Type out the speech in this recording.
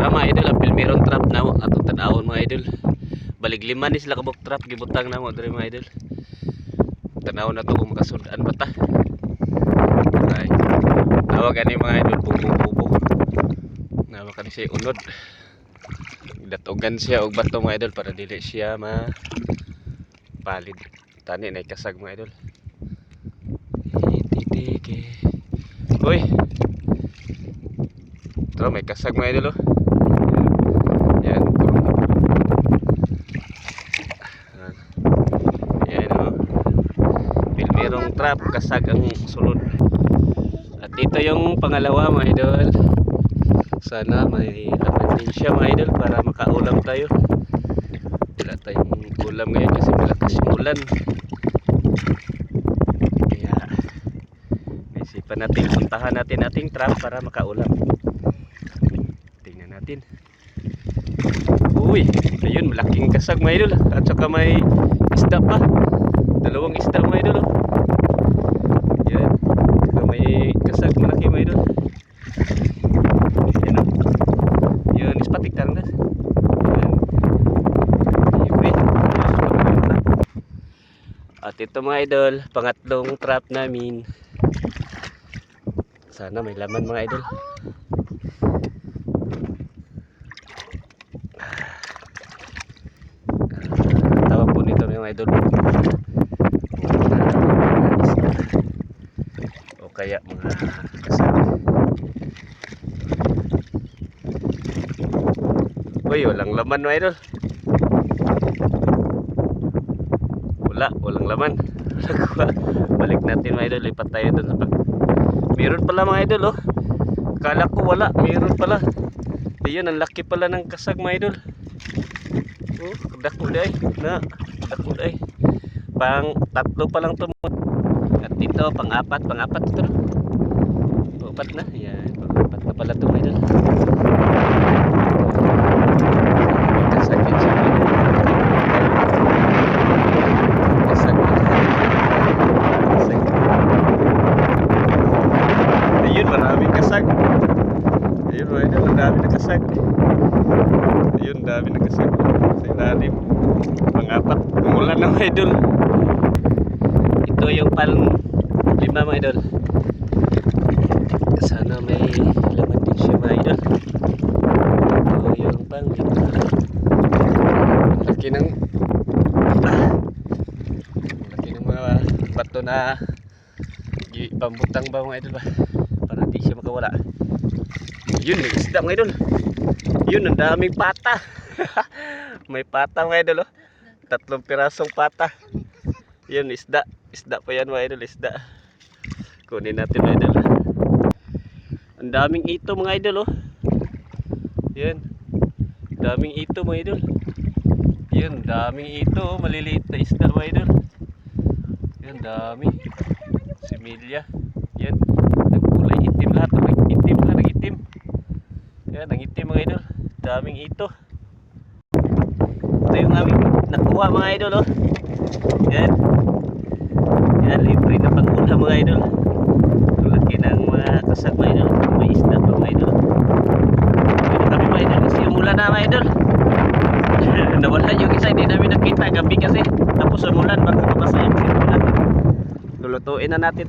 Tara mga idol, ang Pilmeron trap na mo atong tanawon mga idol. Balig lima ni sila kabok trap gibutang na mo diri mga idol. Tanawon na to kung makasundaan ba ta. Ay. Nawag ani mga idol bubo-bubo. Nawag kani siya unod. Datogan siya og bato mga idol para dili siya ma palid. Tani na kasag mga idol. Titike. Hoy. Tara may kasag mga idol oh. Yan. Yan. Yan oh. Pilmerong trap kasag ang sulod. At ito yung pangalawa mga idol. Sana may laman din siya mga idol para makaulam tayo. Wala tayong ulam ngayon kasi malakas yung ulan. Kaya isipan natin, puntahan natin ating trap para makaulam. Tingnan natin. Uy, ayun, malaking kasag mga idol. At saka may isda pa. Dalawang isda mga idol. oh. Yan. Saka may kasag malaki mga idol. Yan o. Yun, ispatik tarang na. Yan. Libre. At ito mga idol, pangatlong trap namin. Sana may laman mga idol. Tawag po nito yung idol. O kaya mga kasama. Uy, walang laman mga idol. Wala, walang laman. Balik natin mga idol, lipat tayo doon sa. Meron pala mga idol oh. Kala ko wala, meron pala. Ayun, ang laki pala ng kasag mga idol. Oh, dako day. Na, dako day. Pang tatlo pa lang to. At ito, pang apat, pang apat ito. no? Apat na. Yan, pang apat na pala to mga idol. Kasag yun siya. mga idol. Kasag yun. Kasag. Ayun, maraming kasag. Ayun, mga idol, ang dami na kasag. Ayun, dami na kasag. Sa ilalim. Pangapat. Umulan na mga idol. Ito yung pal lima mga idol. Sana may laman din siya mga idol. Ito yung pang lima. Laki ng laki ng mga bato na pambutang ba mga idol ba? Para di siya makawala. Yun, may isda mga idol. Yun, ang daming pata. May pata mga idol, oh. Tatlong pirasong pata. Yun, isda. Isda pa yan mga idol, isda. Kunin natin mga idol. Ang daming ito mga idol, oh. Yan. Daming ito mga idol. Yun, daming ito, oh. Maliliit na isda mga idol. Yan, dami. Similya. Yan. Itim lahat. oh. Nag-itim na, nag-itim. Yan, ang itim mga idol. Daming ito. Ito yung aming nakuha mga idol oh. Yan. Yan, libre na pangulam mga idol. Laki ng mga kasag mga idol. May isda pa mga idol. Pwede kami mga idol kasi umulan na mga idol. Nawala yung isa, hindi namin nakita. Gabi kasi. Tapos umulan, baka mabasa yung simulan. Lulutuin na natin to.